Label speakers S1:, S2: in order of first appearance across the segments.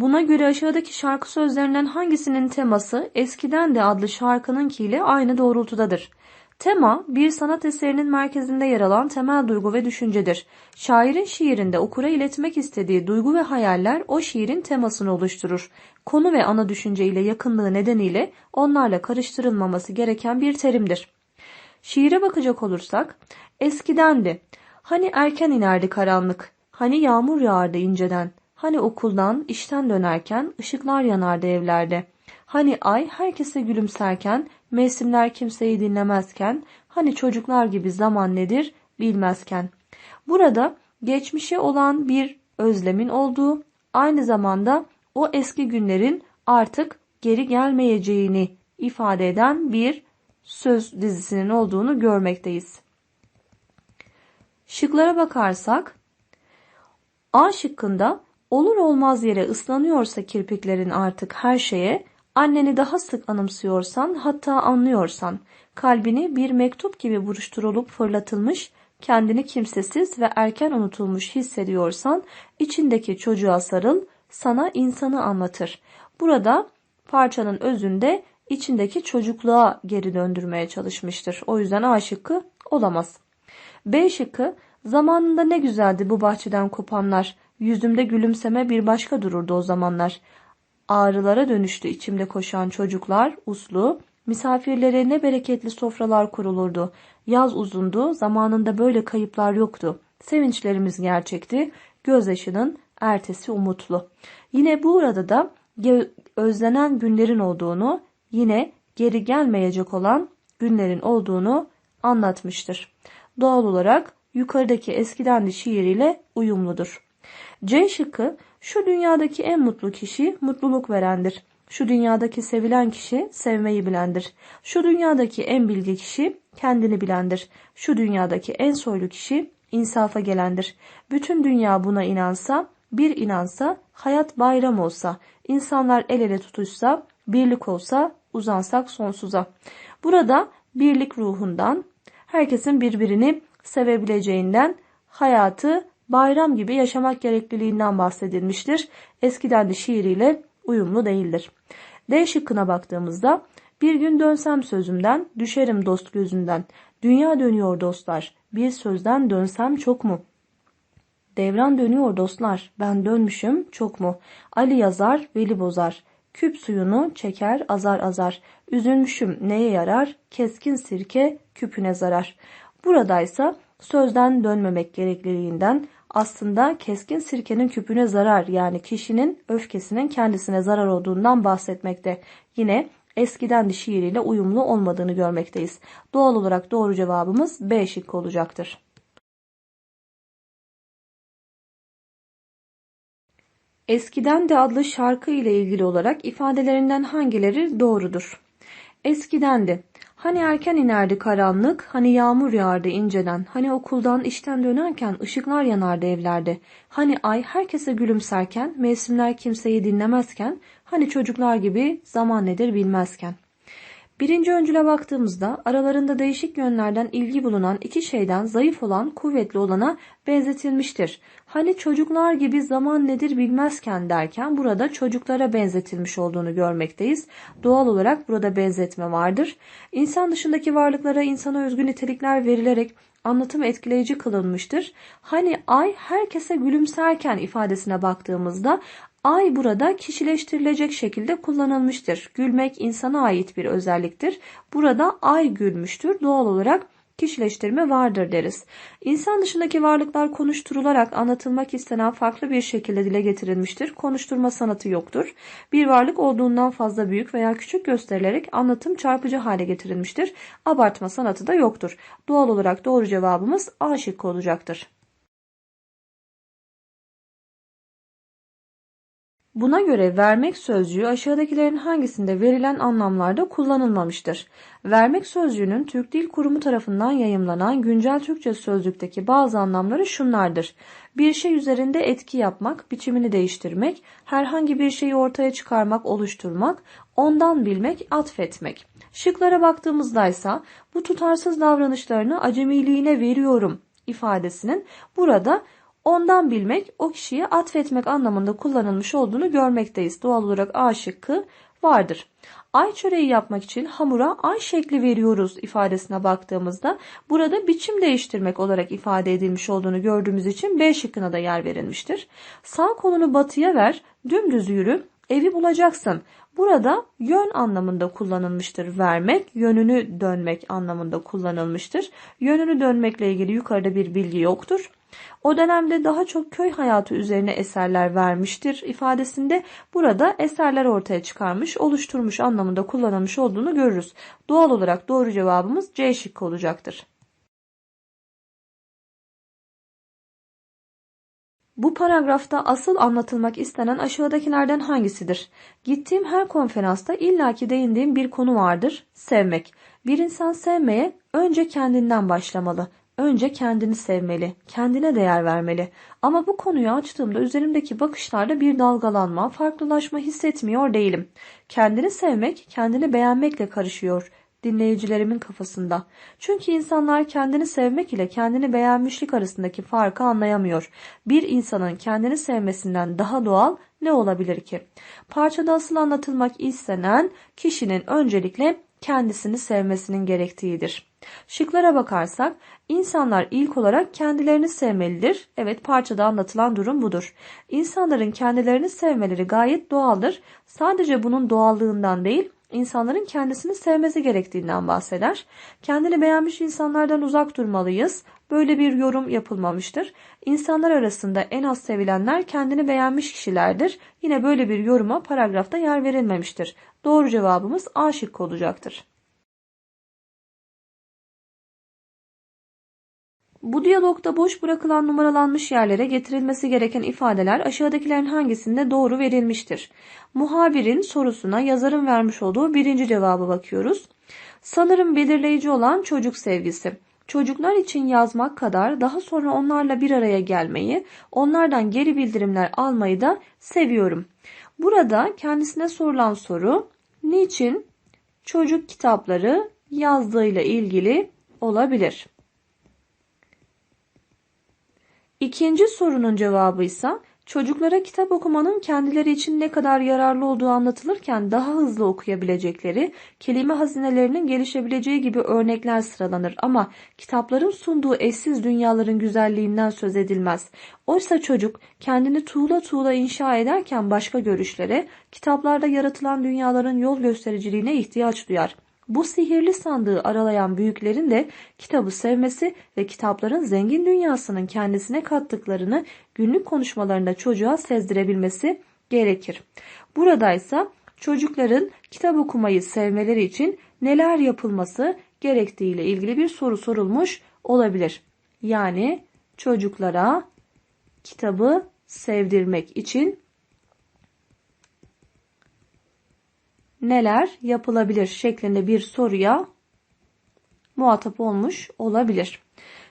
S1: Buna göre aşağıdaki şarkı sözlerinden hangisinin teması eskiden de adlı şarkınınkiyle aynı doğrultudadır? Tema, bir sanat eserinin merkezinde yer alan temel duygu ve düşüncedir. Şairin şiirinde okura iletmek istediği duygu ve hayaller o şiirin temasını oluşturur. Konu ve ana düşünce ile yakınlığı nedeniyle onlarla karıştırılmaması gereken bir terimdir. Şiire bakacak olursak, eskidendi. Hani erken inerdi karanlık, hani yağmur yağardı inceden, hani okuldan, işten dönerken ışıklar yanardı evlerde. Hani ay herkese gülümserken, mevsimler kimseyi dinlemezken, hani çocuklar gibi zaman nedir bilmezken. Burada geçmişe olan bir özlemin olduğu, aynı zamanda o eski günlerin artık geri gelmeyeceğini ifade eden bir söz dizisinin olduğunu görmekteyiz. Şıklara bakarsak A şıkkında olur olmaz yere ıslanıyorsa kirpiklerin artık her şeye, anneni daha sık anımsıyorsan hatta anlıyorsan, kalbini bir mektup gibi buruşturulup fırlatılmış, kendini kimsesiz ve erken unutulmuş hissediyorsan, içindeki çocuğa sarıl, sana insanı anlatır. Burada parçanın özünde içindeki çocukluğa geri döndürmeye çalışmıştır. O yüzden A şıkkı olamaz. B şıkkı zamanında ne güzeldi bu bahçeden kopanlar. Yüzümde gülümseme bir başka dururdu o zamanlar. Ağrılara dönüştü içimde koşan çocuklar, uslu, misafirlere ne bereketli sofralar kurulurdu. Yaz uzundu, zamanında böyle kayıplar yoktu. Sevinçlerimiz gerçekti, gözyaşının ertesi umutlu. Yine bu arada da özlenen günlerin olduğunu, yine geri gelmeyecek olan günlerin olduğunu anlatmıştır. Doğal olarak yukarıdaki eskidendi şiiriyle uyumludur. C şıkkı şu dünyadaki en mutlu kişi mutluluk verendir. Şu dünyadaki sevilen kişi sevmeyi bilendir. Şu dünyadaki en bilge kişi kendini bilendir. Şu dünyadaki en soylu kişi insafa gelendir. Bütün dünya buna inansa, bir inansa, hayat bayram olsa, insanlar el ele tutuşsa, birlik olsa, uzansak sonsuza. Burada birlik ruhundan, herkesin birbirini sevebileceğinden, hayatı bayram gibi yaşamak gerekliliğinden bahsedilmiştir. Eskiden de şiiriyle uyumlu değildir. D şıkkına baktığımızda bir gün dönsem sözümden, düşerim dost gözünden. Dünya dönüyor dostlar, bir sözden dönsem çok mu? Devran dönüyor dostlar, ben dönmüşüm çok mu? Ali yazar, Veli bozar. Küp suyunu çeker azar azar. Üzülmüşüm neye yarar? Keskin sirke küpüne zarar. Buradaysa sözden dönmemek gerekliliğinden aslında keskin sirkenin küpüne zarar yani kişinin öfkesinin kendisine zarar olduğundan bahsetmekte. Yine eskiden de şiiriyle uyumlu olmadığını görmekteyiz. Doğal olarak doğru cevabımız B şıkkı olacaktır. Eskiden de adlı şarkı ile ilgili olarak ifadelerinden hangileri doğrudur? Eskiden de Hani erken inerdi karanlık, hani yağmur yağardı inceden, hani okuldan işten dönerken ışıklar yanardı evlerde, hani ay herkese gülümserken, mevsimler kimseyi dinlemezken, hani çocuklar gibi zaman nedir bilmezken. Birinci öncüle baktığımızda aralarında değişik yönlerden ilgi bulunan iki şeyden zayıf olan kuvvetli olana benzetilmiştir. Hani çocuklar gibi zaman nedir bilmezken derken burada çocuklara benzetilmiş olduğunu görmekteyiz. Doğal olarak burada benzetme vardır. İnsan dışındaki varlıklara insana özgü nitelikler verilerek anlatım etkileyici kılınmıştır. Hani ay herkese gülümserken ifadesine baktığımızda Ay burada kişileştirilecek şekilde kullanılmıştır. Gülmek insana ait bir özelliktir. Burada ay gülmüştür. Doğal olarak kişileştirme vardır deriz. İnsan dışındaki varlıklar konuşturularak anlatılmak istenen farklı bir şekilde dile getirilmiştir. Konuşturma sanatı yoktur. Bir varlık olduğundan fazla büyük veya küçük gösterilerek anlatım çarpıcı hale getirilmiştir. Abartma sanatı da yoktur. Doğal olarak doğru cevabımız A şıkkı olacaktır. Buna göre vermek sözcüğü aşağıdakilerin hangisinde verilen anlamlarda kullanılmamıştır? Vermek sözcüğünün Türk Dil Kurumu tarafından yayımlanan güncel Türkçe sözlükteki bazı anlamları şunlardır. Bir şey üzerinde etki yapmak, biçimini değiştirmek, herhangi bir şeyi ortaya çıkarmak, oluşturmak, ondan bilmek, atfetmek. Şıklara baktığımızda ise bu tutarsız davranışlarını acemiliğine veriyorum ifadesinin burada Ondan bilmek, o kişiye atfetmek anlamında kullanılmış olduğunu görmekteyiz. Doğal olarak A şıkkı vardır. Ay çöreği yapmak için hamura ay şekli veriyoruz ifadesine baktığımızda burada biçim değiştirmek olarak ifade edilmiş olduğunu gördüğümüz için B şıkkına da yer verilmiştir. Sağ kolunu batıya ver, dümdüz yürü, evi bulacaksın. Burada yön anlamında kullanılmıştır. Vermek, yönünü dönmek anlamında kullanılmıştır. Yönünü dönmekle ilgili yukarıda bir bilgi yoktur. O dönemde daha çok köy hayatı üzerine eserler vermiştir ifadesinde burada eserler ortaya çıkarmış, oluşturmuş anlamında kullanılmış olduğunu görürüz. Doğal olarak doğru cevabımız C şıkkı olacaktır. Bu paragrafta asıl anlatılmak istenen aşağıdakilerden hangisidir? Gittiğim her konferansta illaki değindiğim bir konu vardır. Sevmek. Bir insan sevmeye önce kendinden başlamalı. Önce kendini sevmeli, kendine değer vermeli. Ama bu konuyu açtığımda üzerimdeki bakışlarda bir dalgalanma, farklılaşma hissetmiyor değilim. Kendini sevmek, kendini beğenmekle karışıyor dinleyicilerimin kafasında. Çünkü insanlar kendini sevmek ile kendini beğenmişlik arasındaki farkı anlayamıyor. Bir insanın kendini sevmesinden daha doğal ne olabilir ki? Parçada asıl anlatılmak istenen kişinin öncelikle kendisini sevmesinin gerektiğidir. Şıklara bakarsak insanlar ilk olarak kendilerini sevmelidir. Evet parçada anlatılan durum budur. İnsanların kendilerini sevmeleri gayet doğaldır. Sadece bunun doğallığından değil insanların kendisini sevmesi gerektiğinden bahseder. Kendini beğenmiş insanlardan uzak durmalıyız. Böyle bir yorum yapılmamıştır. İnsanlar arasında en az sevilenler kendini beğenmiş kişilerdir. Yine böyle bir yoruma paragrafta yer verilmemiştir. Doğru cevabımız A şıkkı olacaktır. Bu diyalogda boş bırakılan numaralanmış yerlere getirilmesi gereken ifadeler aşağıdakilerin hangisinde doğru verilmiştir? Muhabirin sorusuna yazarın vermiş olduğu birinci cevabı bakıyoruz. Sanırım belirleyici olan çocuk sevgisi. Çocuklar için yazmak kadar daha sonra onlarla bir araya gelmeyi, onlardan geri bildirimler almayı da seviyorum. Burada kendisine sorulan soru niçin çocuk kitapları yazdığıyla ilgili olabilir. İkinci sorunun cevabı ise çocuklara kitap okumanın kendileri için ne kadar yararlı olduğu anlatılırken daha hızlı okuyabilecekleri, kelime hazinelerinin gelişebileceği gibi örnekler sıralanır ama kitapların sunduğu eşsiz dünyaların güzelliğinden söz edilmez. Oysa çocuk kendini tuğla tuğla inşa ederken başka görüşlere, kitaplarda yaratılan dünyaların yol göstericiliğine ihtiyaç duyar. Bu sihirli sandığı aralayan büyüklerin de kitabı sevmesi ve kitapların zengin dünyasının kendisine kattıklarını günlük konuşmalarında çocuğa sezdirebilmesi gerekir. Burada ise çocukların kitap okumayı sevmeleri için neler yapılması gerektiği ile ilgili bir soru sorulmuş olabilir. Yani çocuklara kitabı sevdirmek için neler yapılabilir şeklinde bir soruya muhatap olmuş olabilir.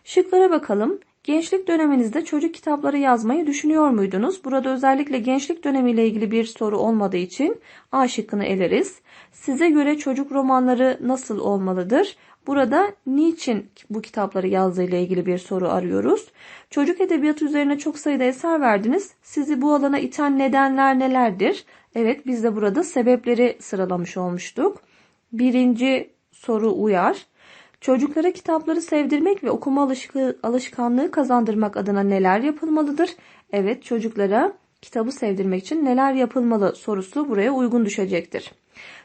S1: Şıklara bakalım. Gençlik döneminizde çocuk kitapları yazmayı düşünüyor muydunuz? Burada özellikle gençlik dönemiyle ilgili bir soru olmadığı için A şıkkını eleriz. Size göre çocuk romanları nasıl olmalıdır? Burada niçin bu kitapları yazdığıyla ilgili bir soru arıyoruz. Çocuk edebiyatı üzerine çok sayıda eser verdiniz. Sizi bu alana iten nedenler nelerdir? Evet biz de burada sebepleri sıralamış olmuştuk. Birinci soru uyar. Çocuklara kitapları sevdirmek ve okuma alışkanlığı kazandırmak adına neler yapılmalıdır? Evet çocuklara kitabı sevdirmek için neler yapılmalı sorusu buraya uygun düşecektir.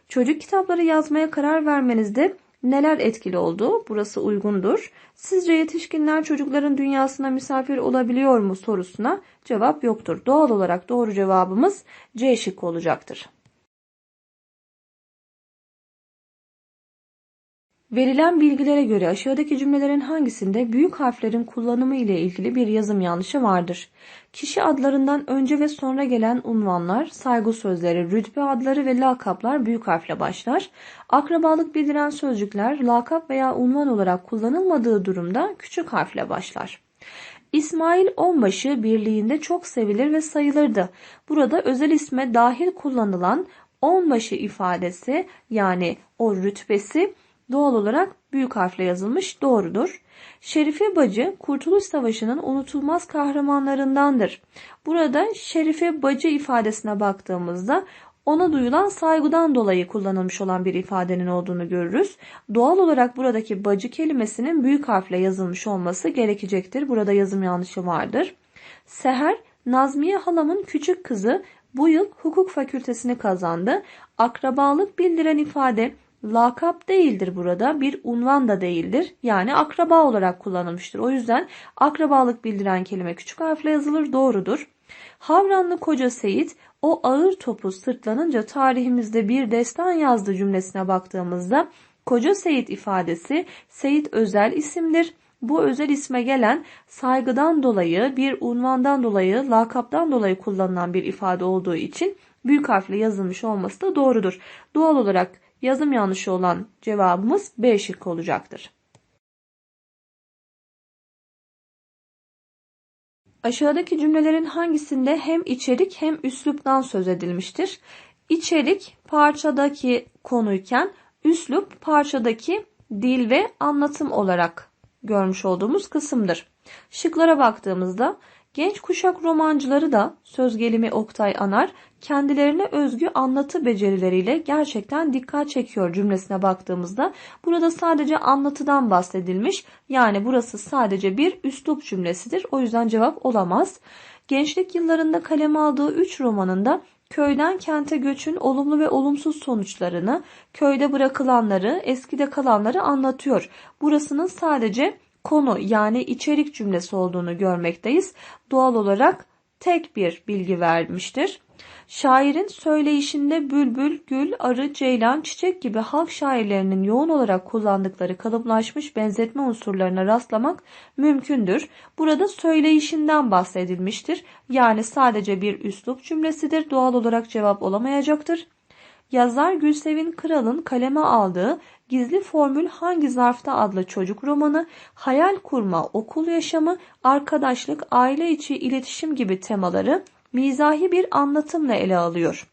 S1: Çocuk kitapları yazmaya karar vermenizde neler etkili oldu? Burası uygundur. Sizce yetişkinler çocukların dünyasına misafir olabiliyor mu sorusuna cevap yoktur. Doğal olarak doğru cevabımız C şıkkı olacaktır. Verilen bilgilere göre aşağıdaki cümlelerin hangisinde büyük harflerin kullanımı ile ilgili bir yazım yanlışı vardır? Kişi adlarından önce ve sonra gelen unvanlar, saygı sözleri, rütbe adları ve lakaplar büyük harfle başlar. Akrabalık bildiren sözcükler lakap veya unvan olarak kullanılmadığı durumda küçük harfle başlar. İsmail Onbaşı birliğinde çok sevilir ve sayılırdı. Burada özel isme dahil kullanılan onbaşı ifadesi yani o rütbesi Doğal olarak büyük harfle yazılmış doğrudur. Şerife Bacı Kurtuluş Savaşı'nın unutulmaz kahramanlarındandır. Burada Şerife Bacı ifadesine baktığımızda ona duyulan saygıdan dolayı kullanılmış olan bir ifadenin olduğunu görürüz. Doğal olarak buradaki bacı kelimesinin büyük harfle yazılmış olması gerekecektir. Burada yazım yanlışı vardır. Seher, Nazmiye halamın küçük kızı bu yıl hukuk fakültesini kazandı. Akrabalık bildiren ifade lakap değildir burada. Bir unvan da değildir. Yani akraba olarak kullanılmıştır. O yüzden akrabalık bildiren kelime küçük harfle yazılır. Doğrudur. Havranlı koca Seyit o ağır topu sırtlanınca tarihimizde bir destan yazdı cümlesine baktığımızda koca Seyit ifadesi Seyit özel isimdir. Bu özel isme gelen saygıdan dolayı bir unvandan dolayı lakaptan dolayı kullanılan bir ifade olduğu için büyük harfle yazılmış olması da doğrudur. Doğal olarak yazım yanlışı olan cevabımız B şıkkı olacaktır. Aşağıdaki cümlelerin hangisinde hem içerik hem üsluptan söz edilmiştir? İçerik parçadaki konuyken üslup parçadaki dil ve anlatım olarak görmüş olduğumuz kısımdır. Şıklara baktığımızda genç kuşak romancıları da söz gelimi Oktay Anar kendilerine özgü anlatı becerileriyle gerçekten dikkat çekiyor cümlesine baktığımızda burada sadece anlatıdan bahsedilmiş. Yani burası sadece bir üslup cümlesidir. O yüzden cevap olamaz. Gençlik yıllarında kaleme aldığı 3 romanında köyden kente göçün olumlu ve olumsuz sonuçlarını, köyde bırakılanları, eskide kalanları anlatıyor. Burasının sadece konu yani içerik cümlesi olduğunu görmekteyiz. Doğal olarak tek bir bilgi vermiştir. Şairin söyleyişinde bülbül, gül, arı, ceylan, çiçek gibi halk şairlerinin yoğun olarak kullandıkları kalıplaşmış benzetme unsurlarına rastlamak mümkündür. Burada söyleyişinden bahsedilmiştir. Yani sadece bir üslup cümlesidir. Doğal olarak cevap olamayacaktır. Yazar Gülsevin Kral'ın kaleme aldığı Gizli Formül Hangi Zarfta adlı çocuk romanı, hayal kurma, okul yaşamı, arkadaşlık, aile içi iletişim gibi temaları mizahi bir anlatımla ele alıyor.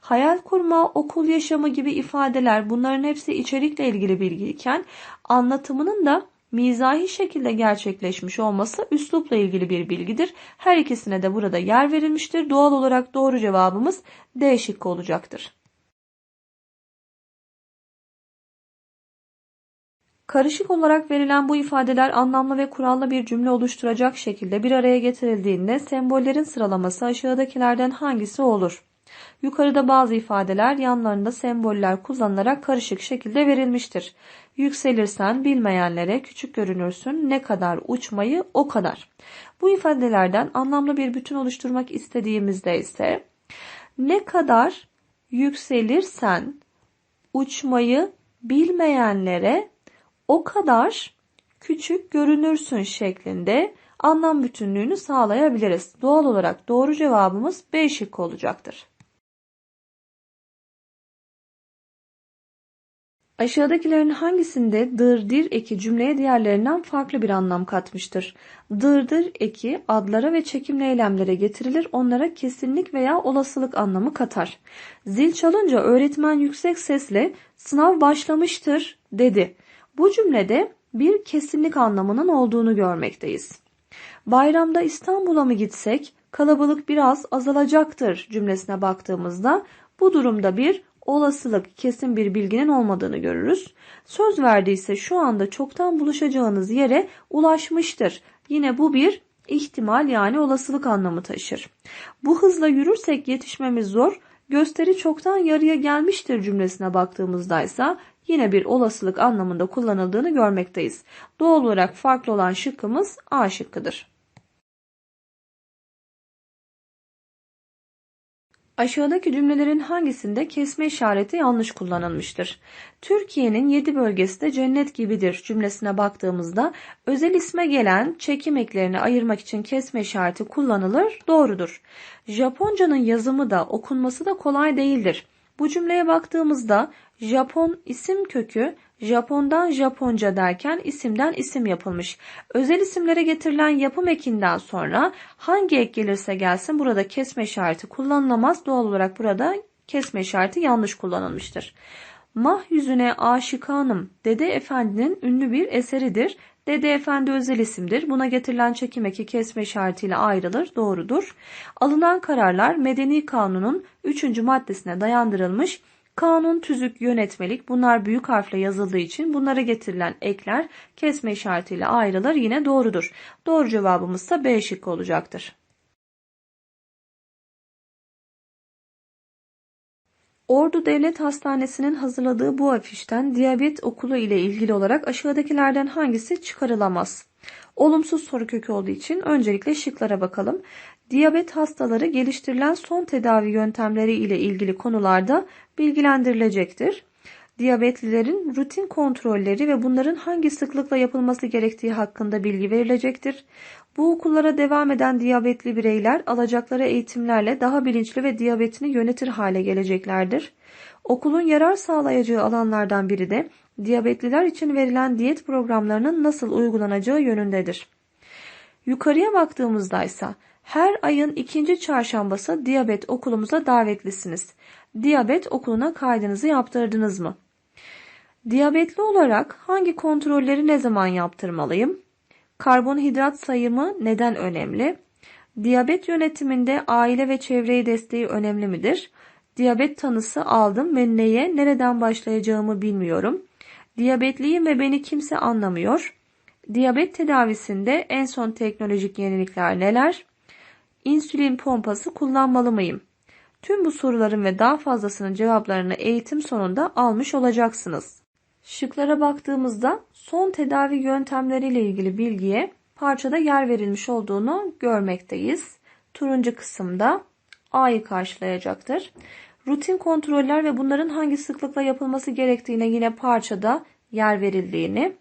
S1: Hayal kurma, okul yaşamı gibi ifadeler bunların hepsi içerikle ilgili bilgiyken anlatımının da mizahi şekilde gerçekleşmiş olması üslupla ilgili bir bilgidir. Her ikisine de burada yer verilmiştir. Doğal olarak doğru cevabımız D şıkkı olacaktır. Karışık olarak verilen bu ifadeler anlamlı ve kurallı bir cümle oluşturacak şekilde bir araya getirildiğinde sembollerin sıralaması aşağıdakilerden hangisi olur? Yukarıda bazı ifadeler yanlarında semboller kullanılarak karışık şekilde verilmiştir. Yükselirsen bilmeyenlere küçük görünürsün ne kadar uçmayı o kadar. Bu ifadelerden anlamlı bir bütün oluşturmak istediğimizde ise ne kadar yükselirsen uçmayı bilmeyenlere o kadar küçük görünürsün şeklinde anlam bütünlüğünü sağlayabiliriz. Doğal olarak doğru cevabımız B şıkkı olacaktır. Aşağıdakilerin hangisinde dırdır eki cümleye diğerlerinden farklı bir anlam katmıştır? Dırdır eki adlara ve çekimli eylemlere getirilir, onlara kesinlik veya olasılık anlamı katar. Zil çalınca öğretmen yüksek sesle sınav başlamıştır dedi. Bu cümlede bir kesinlik anlamının olduğunu görmekteyiz. Bayramda İstanbul'a mı gitsek kalabalık biraz azalacaktır cümlesine baktığımızda bu durumda bir olasılık kesin bir bilginin olmadığını görürüz. Söz verdiyse şu anda çoktan buluşacağınız yere ulaşmıştır. Yine bu bir ihtimal yani olasılık anlamı taşır. Bu hızla yürürsek yetişmemiz zor. Gösteri çoktan yarıya gelmiştir cümlesine baktığımızda ise yine bir olasılık anlamında kullanıldığını görmekteyiz. Doğal olarak farklı olan şıkkımız A şıkkıdır. Aşağıdaki cümlelerin hangisinde kesme işareti yanlış kullanılmıştır? Türkiye'nin 7 bölgesi de cennet gibidir cümlesine baktığımızda özel isme gelen çekim eklerini ayırmak için kesme işareti kullanılır. Doğrudur. Japonca'nın yazımı da okunması da kolay değildir. Bu cümleye baktığımızda Japon isim kökü Japon'dan Japonca derken isimden isim yapılmış. Özel isimlere getirilen yapım ekinden sonra hangi ek gelirse gelsin burada kesme işareti kullanılamaz. Doğal olarak burada kesme işareti yanlış kullanılmıştır. Mah yüzüne aşikanım Dede Efendi'nin ünlü bir eseridir. Dede Efendi özel isimdir. Buna getirilen çekim eki kesme işaretiyle ayrılır. Doğrudur. Alınan kararlar Medeni Kanun'un 3. maddesine dayandırılmış. Kanun, tüzük, yönetmelik bunlar büyük harfle yazıldığı için bunlara getirilen ekler kesme işaretiyle ayrılır. Yine doğrudur. Doğru cevabımız ise B şıkkı olacaktır. Ordu Devlet Hastanesi'nin hazırladığı bu afişten diyabet okulu ile ilgili olarak aşağıdakilerden hangisi çıkarılamaz? Olumsuz soru kökü olduğu için öncelikle şıklara bakalım. Diyabet hastaları geliştirilen son tedavi yöntemleri ile ilgili konularda bilgilendirilecektir. Diyabetlilerin rutin kontrolleri ve bunların hangi sıklıkla yapılması gerektiği hakkında bilgi verilecektir. Bu okullara devam eden diyabetli bireyler alacakları eğitimlerle daha bilinçli ve diyabetini yönetir hale geleceklerdir. Okulun yarar sağlayacağı alanlardan biri de diyabetliler için verilen diyet programlarının nasıl uygulanacağı yönündedir. Yukarıya baktığımızda ise her ayın ikinci çarşambası diyabet okulumuza davetlisiniz. Diyabet okuluna kaydınızı yaptırdınız mı? Diyabetli olarak hangi kontrolleri ne zaman yaptırmalıyım? Karbonhidrat sayımı neden önemli? Diyabet yönetiminde aile ve çevreyi desteği önemli midir? Diyabet tanısı aldım ve neye, nereden başlayacağımı bilmiyorum. Diyabetliyim ve beni kimse anlamıyor. Diyabet tedavisinde en son teknolojik yenilikler neler? İnsülin pompası kullanmalı mıyım? Tüm bu soruların ve daha fazlasının cevaplarını eğitim sonunda almış olacaksınız. Şıklara baktığımızda son tedavi yöntemleriyle ilgili bilgiye parçada yer verilmiş olduğunu görmekteyiz. Turuncu kısımda A'yı karşılayacaktır. Rutin kontroller ve bunların hangi sıklıkla yapılması gerektiğine yine parçada yer verildiğini,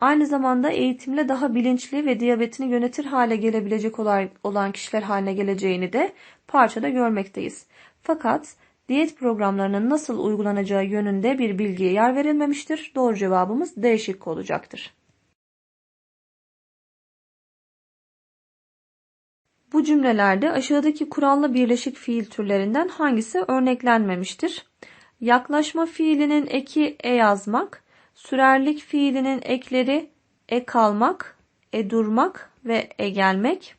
S1: aynı zamanda eğitimle daha bilinçli ve diyabetini yönetir hale gelebilecek olan kişiler haline geleceğini de parçada görmekteyiz. Fakat diyet programlarının nasıl uygulanacağı yönünde bir bilgiye yer verilmemiştir. Doğru cevabımız D şıkkı olacaktır. Bu cümlelerde aşağıdaki kurallı birleşik fiil türlerinden hangisi örneklenmemiştir? Yaklaşma fiilinin eki e yazmak, sürerlik fiilinin ekleri e kalmak, e durmak ve e gelmek,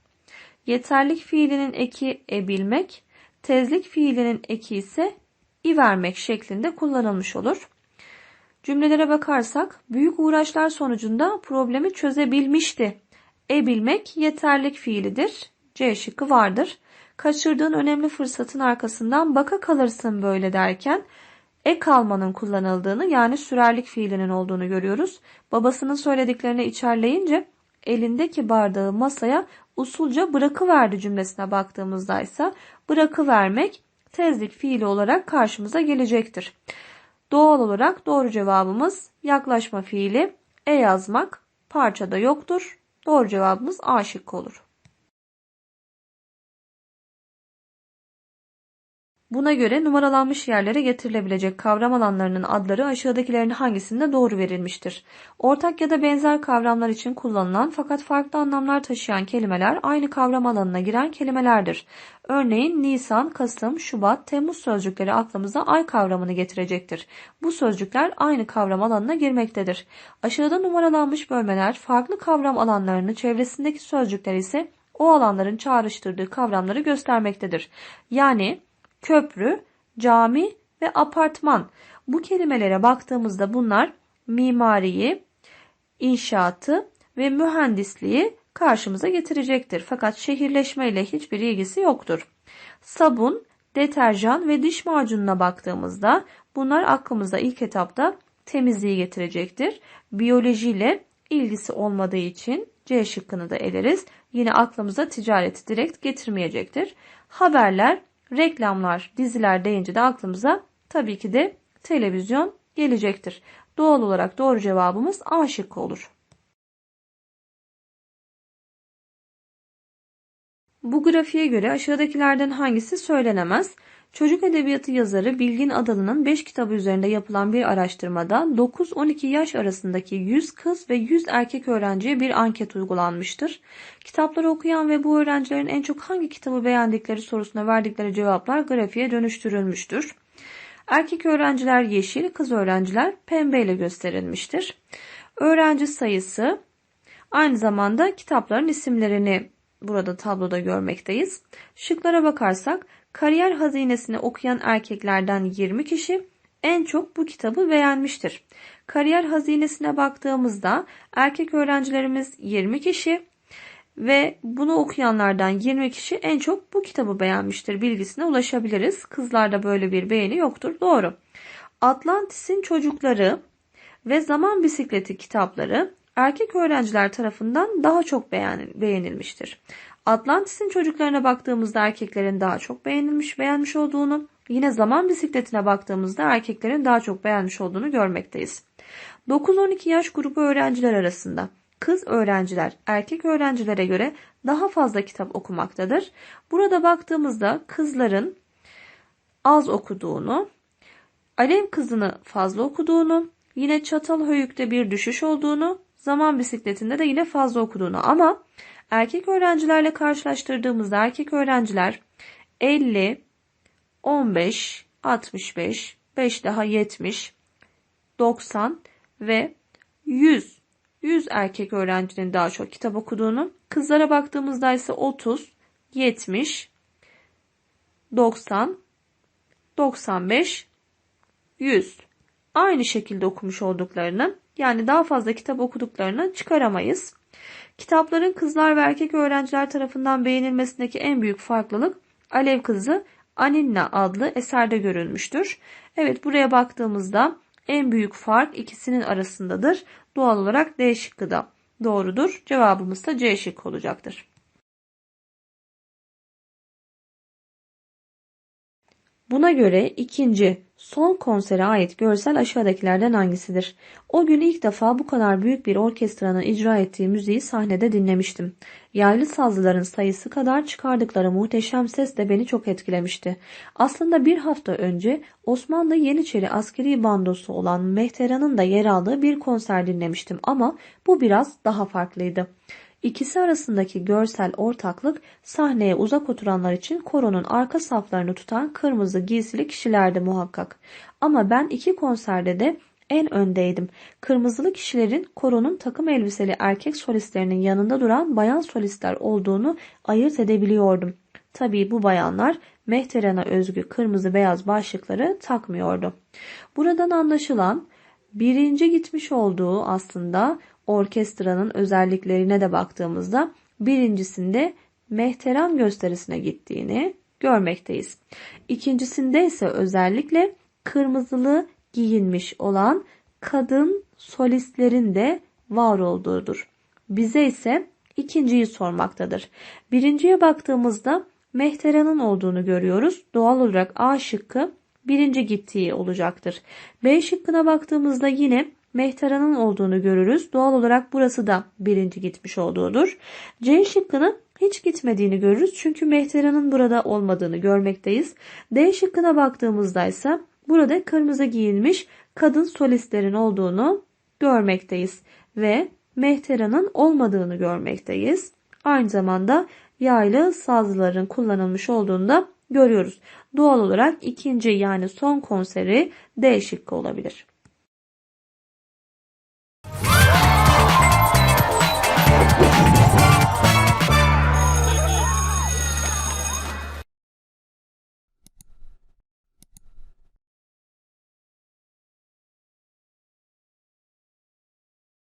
S1: yeterlik fiilinin eki e bilmek, tezlik fiilinin eki ise i vermek şeklinde kullanılmış olur. Cümlelere bakarsak büyük uğraşlar sonucunda problemi çözebilmişti. E bilmek yeterlik fiilidir. C şıkkı vardır. Kaçırdığın önemli fırsatın arkasından baka kalırsın böyle derken e kalmanın kullanıldığını yani sürerlik fiilinin olduğunu görüyoruz. Babasının söylediklerini içerleyince elindeki bardağı masaya usulca bırakıverdi cümlesine baktığımızda ise bırakıvermek tezlik fiili olarak karşımıza gelecektir. Doğal olarak doğru cevabımız yaklaşma fiili e yazmak parçada yoktur. Doğru cevabımız A şıkkı olur. Buna göre numaralanmış yerlere getirilebilecek kavram alanlarının adları aşağıdakilerin hangisinde doğru verilmiştir? Ortak ya da benzer kavramlar için kullanılan fakat farklı anlamlar taşıyan kelimeler aynı kavram alanına giren kelimelerdir. Örneğin Nisan, Kasım, Şubat, Temmuz sözcükleri aklımıza ay kavramını getirecektir. Bu sözcükler aynı kavram alanına girmektedir. Aşağıda numaralanmış bölmeler farklı kavram alanlarını çevresindeki sözcükler ise o alanların çağrıştırdığı kavramları göstermektedir. Yani köprü, cami ve apartman. Bu kelimelere baktığımızda bunlar mimariyi, inşaatı ve mühendisliği karşımıza getirecektir. Fakat şehirleşme ile hiçbir ilgisi yoktur. Sabun, deterjan ve diş macununa baktığımızda bunlar aklımıza ilk etapta temizliği getirecektir. Biyoloji ile ilgisi olmadığı için C şıkkını da eleriz. Yine aklımıza ticareti direkt getirmeyecektir. Haberler reklamlar, diziler deyince de aklımıza tabii ki de televizyon gelecektir. Doğal olarak doğru cevabımız A şıkkı olur. Bu grafiğe göre aşağıdakilerden hangisi söylenemez? Çocuk edebiyatı yazarı Bilgin Adalı'nın 5 kitabı üzerinde yapılan bir araştırmada 9-12 yaş arasındaki 100 kız ve 100 erkek öğrenciye bir anket uygulanmıştır. Kitapları okuyan ve bu öğrencilerin en çok hangi kitabı beğendikleri sorusuna verdikleri cevaplar grafiğe dönüştürülmüştür. Erkek öğrenciler yeşil, kız öğrenciler pembe ile gösterilmiştir. Öğrenci sayısı aynı zamanda kitapların isimlerini burada tabloda görmekteyiz. Şıklara bakarsak kariyer hazinesini okuyan erkeklerden 20 kişi en çok bu kitabı beğenmiştir. Kariyer hazinesine baktığımızda erkek öğrencilerimiz 20 kişi ve bunu okuyanlardan 20 kişi en çok bu kitabı beğenmiştir bilgisine ulaşabiliriz. Kızlarda böyle bir beğeni yoktur. Doğru. Atlantis'in çocukları ve Zaman Bisikleti kitapları erkek öğrenciler tarafından daha çok beğenilmiştir. Atlantis'in çocuklarına baktığımızda erkeklerin daha çok beğenilmiş, beğenmiş olduğunu, yine zaman bisikletine baktığımızda erkeklerin daha çok beğenmiş olduğunu görmekteyiz. 9-12 yaş grubu öğrenciler arasında kız öğrenciler erkek öğrencilere göre daha fazla kitap okumaktadır. Burada baktığımızda kızların az okuduğunu, Alev kızını fazla okuduğunu, yine Çatalhöyük'te bir düşüş olduğunu, zaman bisikletinde de yine fazla okuduğunu. Ama erkek öğrencilerle karşılaştırdığımızda erkek öğrenciler 50, 15, 65, 5 daha 70, 90 ve 100 100 erkek öğrencinin daha çok kitap okuduğunu, kızlara baktığımızda ise 30, 70, 90, 95, 100 aynı şekilde okumuş olduklarını yani daha fazla kitap okuduklarını çıkaramayız. Kitapların kızlar ve erkek öğrenciler tarafından beğenilmesindeki en büyük farklılık Alev Kızı Aninna adlı eserde görülmüştür. Evet buraya baktığımızda en büyük fark ikisinin arasındadır. Doğal olarak D şıkkı da doğrudur. Cevabımız da C şıkkı olacaktır. Buna göre ikinci son konsere ait görsel aşağıdakilerden hangisidir? O gün ilk defa bu kadar büyük bir orkestranın icra ettiği müziği sahnede dinlemiştim. Yaylı sazlıların sayısı kadar çıkardıkları muhteşem ses de beni çok etkilemişti. Aslında bir hafta önce Osmanlı Yeniçeri askeri bandosu olan Mehteran'ın da yer aldığı bir konser dinlemiştim ama bu biraz daha farklıydı. İkisi arasındaki görsel ortaklık sahneye uzak oturanlar için koronun arka saflarını tutan kırmızı giysili kişilerdi muhakkak. Ama ben iki konserde de en öndeydim. Kırmızılı kişilerin koronun takım elbiseli erkek solistlerinin yanında duran bayan solistler olduğunu ayırt edebiliyordum. Tabii bu bayanlar Mehteran'a özgü kırmızı beyaz başlıkları takmıyordu. Buradan anlaşılan birinci gitmiş olduğu aslında orkestranın özelliklerine de baktığımızda birincisinde mehteran gösterisine gittiğini görmekteyiz. İkincisinde ise özellikle kırmızılı giyinmiş olan kadın solistlerin de var olduğudur. Bize ise ikinciyi sormaktadır. Birinciye baktığımızda mehteranın olduğunu görüyoruz. Doğal olarak A şıkkı birinci gittiği olacaktır. B şıkkına baktığımızda yine Mehtera'nın olduğunu görürüz. Doğal olarak burası da birinci gitmiş olduğudur. C şıkkının hiç gitmediğini görürüz. Çünkü Mehtera'nın burada olmadığını görmekteyiz. D şıkkına baktığımızda ise burada kırmızı giyinmiş kadın solistlerin olduğunu görmekteyiz. Ve Mehtera'nın olmadığını görmekteyiz. Aynı zamanda yaylı sazların kullanılmış olduğunu da görüyoruz. Doğal olarak ikinci yani son konseri D şıkkı olabilir.